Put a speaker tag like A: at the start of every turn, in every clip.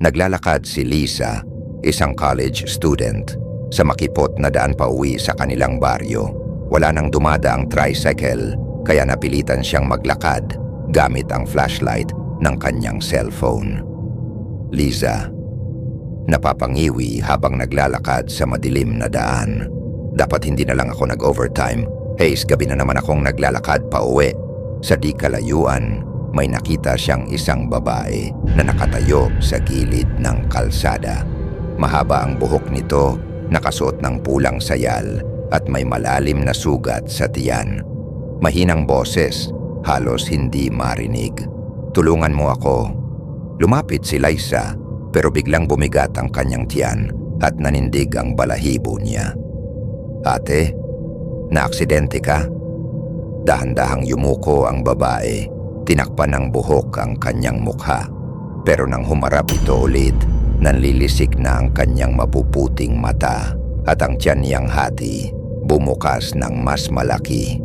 A: Naglalakad si Lisa, isang college student, sa makipot na daan pa uwi sa kanilang baryo. Wala nang dumada ang tricycle, kaya napilitan siyang maglakad gamit ang flashlight ng kanyang cellphone. Liza, napapangiwi habang naglalakad sa madilim na daan. Dapat hindi na lang ako nag-overtime. Haze, gabi na naman akong naglalakad pa uwi. Sa di kalayuan, may nakita siyang isang babae na nakatayo sa gilid ng kalsada. Mahaba ang buhok nito, nakasuot ng pulang sayal at may malalim na sugat sa tiyan. Mahinang boses, halos hindi marinig. Tulungan mo ako. Lumapit si Liza pero biglang bumigat ang kanyang tiyan at nanindig ang balahibo niya. Ate, naaksidente ka? Dahan-dahang yumuko ang babae, tinakpan ng buhok ang kanyang mukha. Pero nang humarap ito ulit, nanlilisik na ang kanyang mapuputing mata at ang tiyan niyang hati bumukas ng mas malaki.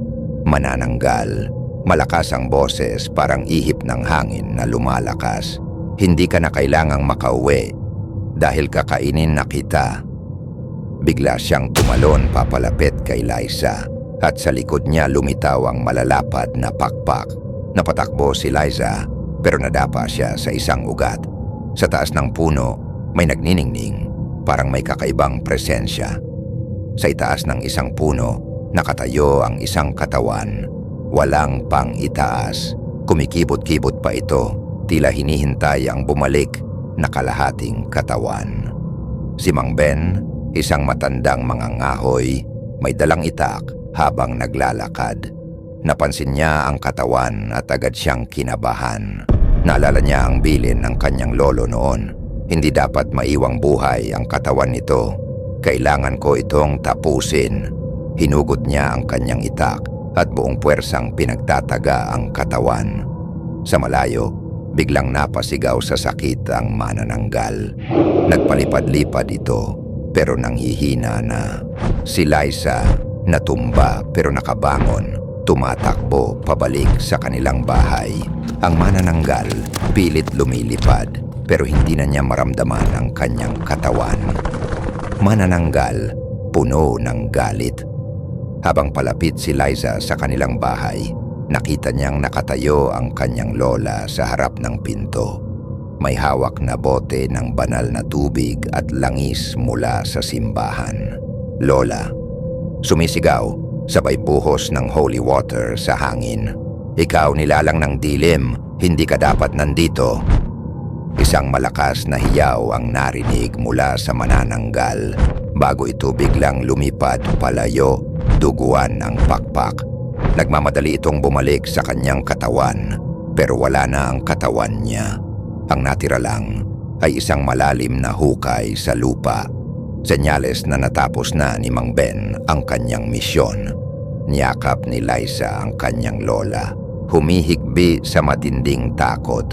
A: Manananggal, malakas ang boses parang ihip ng hangin na lumalakas. Hindi ka na kailangang makauwi dahil kakainin na kita. Bigla siyang tumalon papalapit kay Liza at sa likod niya lumitaw ang malalapad na pakpak. Napatakbo si Liza pero nadapa siya sa isang ugat. Sa taas ng puno, may nagniningning, parang may kakaibang presensya. Sa itaas ng isang puno, nakatayo ang isang katawan. Walang pang itaas. Kumikibot-kibot pa ito, tila hinihintay ang bumalik na kalahating katawan. Si Mang Ben, isang matandang mangangahoy, may dalang itak habang naglalakad. Napansin niya ang katawan at agad siyang kinabahan. Naalala niya ang bilin ng kanyang lolo noon. Hindi dapat maiwang buhay ang katawan nito. Kailangan ko itong tapusin. Hinugot niya ang kanyang itak at buong puwersang pinagtataga ang katawan. Sa malayo, biglang napasigaw sa sakit ang manananggal. Nagpalipad-lipad ito pero nanghihina na. Si Liza natumba pero nakabangon, tumatakbo pabalik sa kanilang bahay. Ang manananggal pilit lumilipad pero hindi na niya maramdaman ang kanyang katawan. Manananggal, puno ng galit. Habang palapit si Liza sa kanilang bahay, nakita niyang nakatayo ang kanyang lola sa harap ng pinto. May hawak na bote ng banal na tubig at langis mula sa simbahan. Lola, sumisigaw, sabay buhos ng holy water sa hangin. Ikaw nilalang ng dilim, hindi ka dapat nandito. Isang malakas na hiyaw ang narinig mula sa manananggal bago ito biglang lumipad palayo, duguan ang pakpak. Nagmamadali itong bumalik sa kanyang katawan pero wala na ang katawan niya. Ang natira lang ay isang malalim na hukay sa lupa. Senyales na natapos na ni Mang Ben ang kanyang misyon. Niyakap ni Liza ang kanyang lola. Humihikbi sa matinding takot.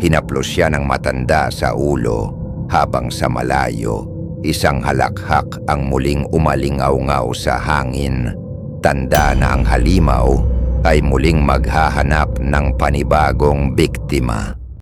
A: Hinaplos siya ng matanda sa ulo habang sa malayo isang halakhak ang muling umalingaw-ngaw sa hangin. Tanda na ang halimaw ay muling maghahanap ng panibagong biktima.